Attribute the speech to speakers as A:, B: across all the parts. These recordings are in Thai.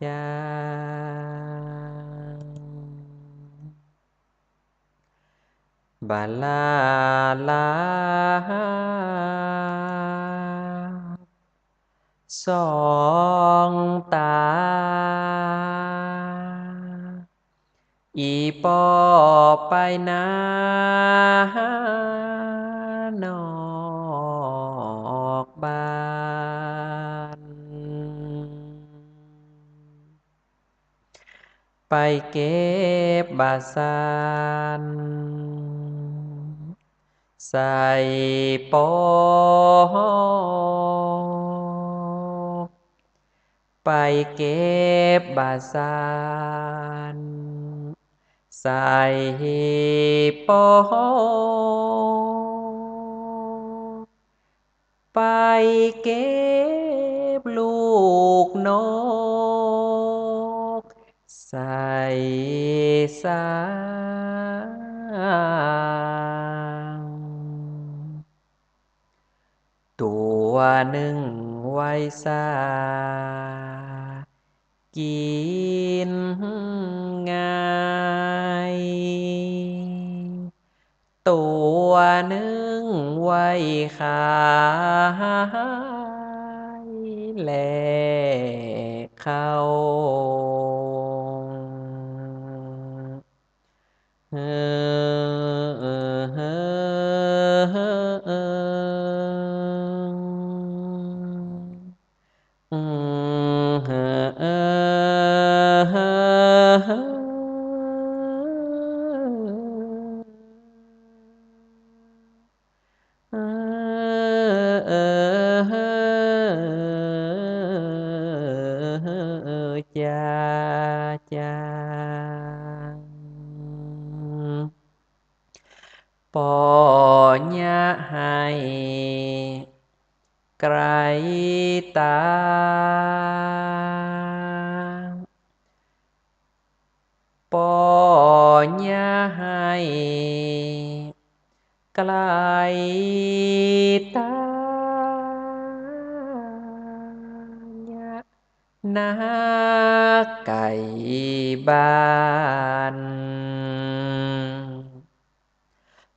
A: จาจาบาลาลาสองตา อีปอไปนา ไปเก็บบาสานใส่ปอไปเก็บบาสานใส่ปอไปเก็บลูกนก ใส่สางตัวหนึ่งไว้สากินง่ายตัวหนึ่งไว้ขายแลเข้า ปอยะให้ไกรตาปอย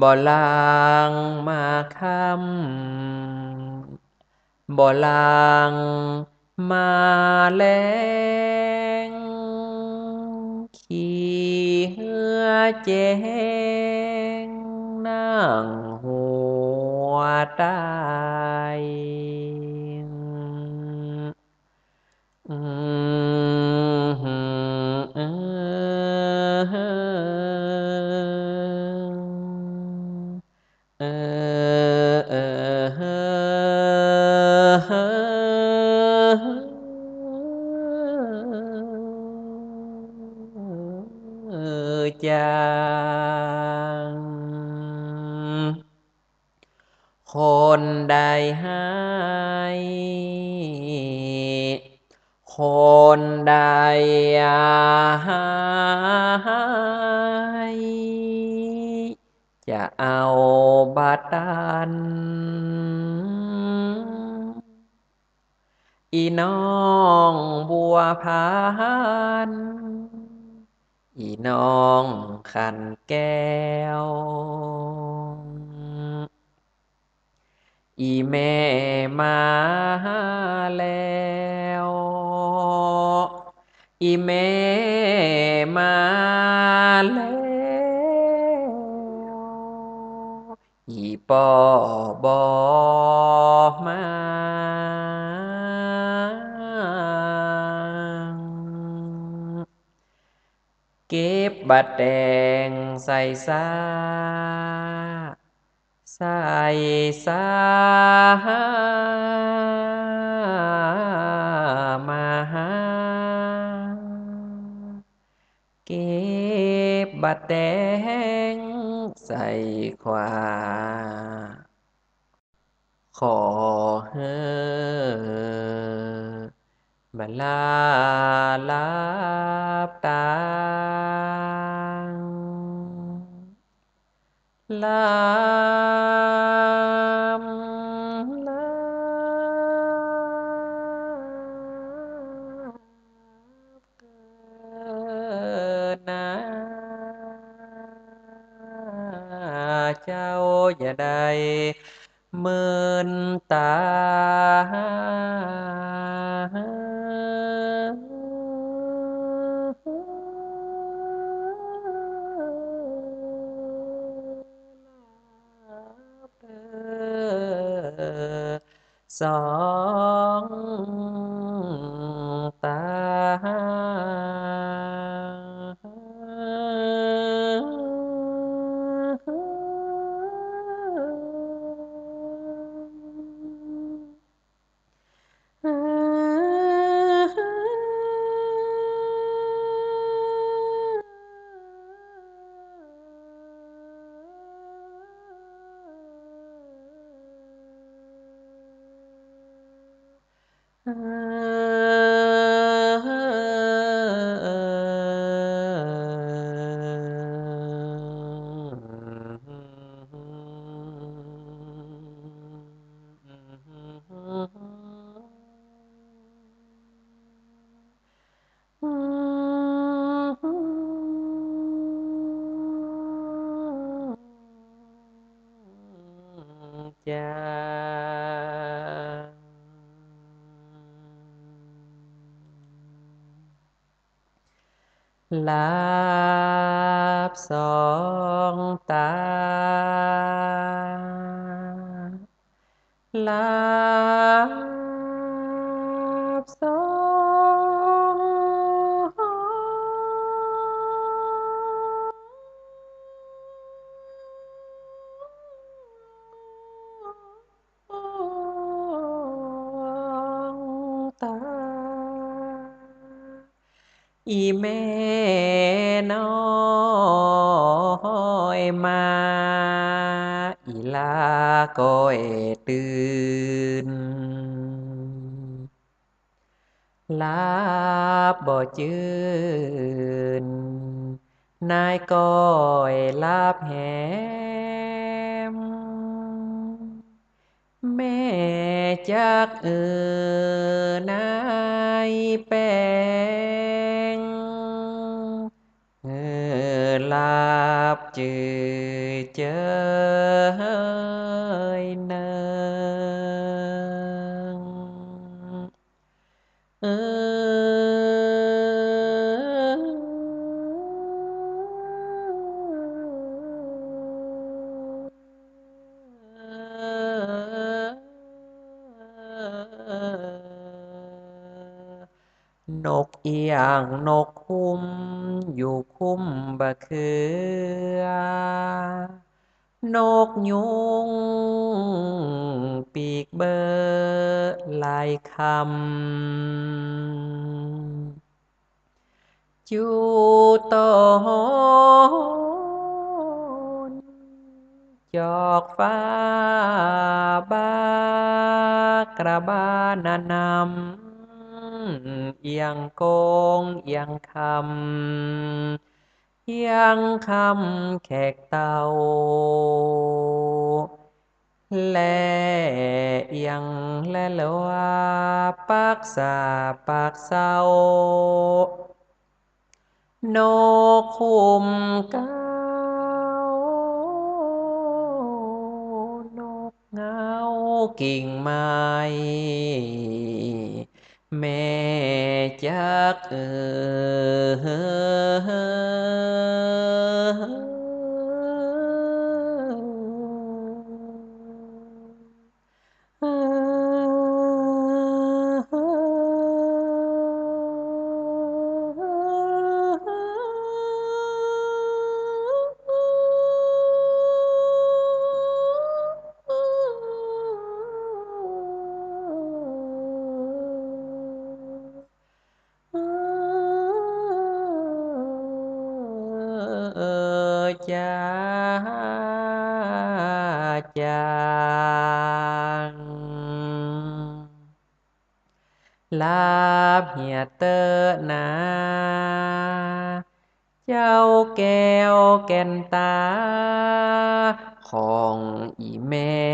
A: บ่ลางมาคำบ่ลางมาแลงขี่เหือเจงนั่งหัวตาย จางคนใดให้ คนใดหายจะเอาบาตันอีน้องบัวพาน อีน้องขันแก้ว อีแม่มาแล้ว อีแม่มาแล้ว อีปอบอมา บบัตรแดงใส่ซาใส่สามาหาเก็บบัตรแดงใส่ขวา ขอเฮอบลาลาบตา làm na chao và đây. สอง จ หลับสองตา อีแม่น้อยมาอีลาก้อยตื่นลับบ่จืนนายก้อยลาบแหมแม่จักเออนายแปาบจื นกเอียงนกคุ้ม อยู่คุ้มบะเขือนกยุง ปีกเบอลายคำจูตนจอกฟ้าบากระบานนำ อียงโกงเอียงคำเอียงคำแขกเตาแลเอียงและละว่าปากสาปากเศร้านกคุ้มเก้านกเงากิ่งไม้ แม่จักเอจาจางลาบเหียเตอนาเจ้าแก้วแก่นตาของอีแม่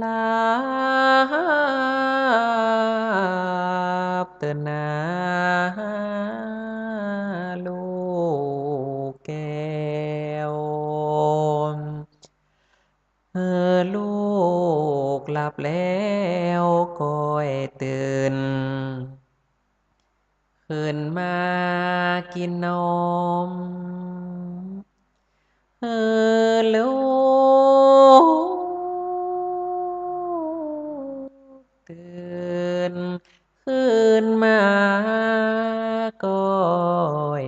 A: หลับเถิดนะลูกแก้วเออลูกหลับแล้วก็ให้ตื่นขึ้นมากินนมเออลูก ก็ให้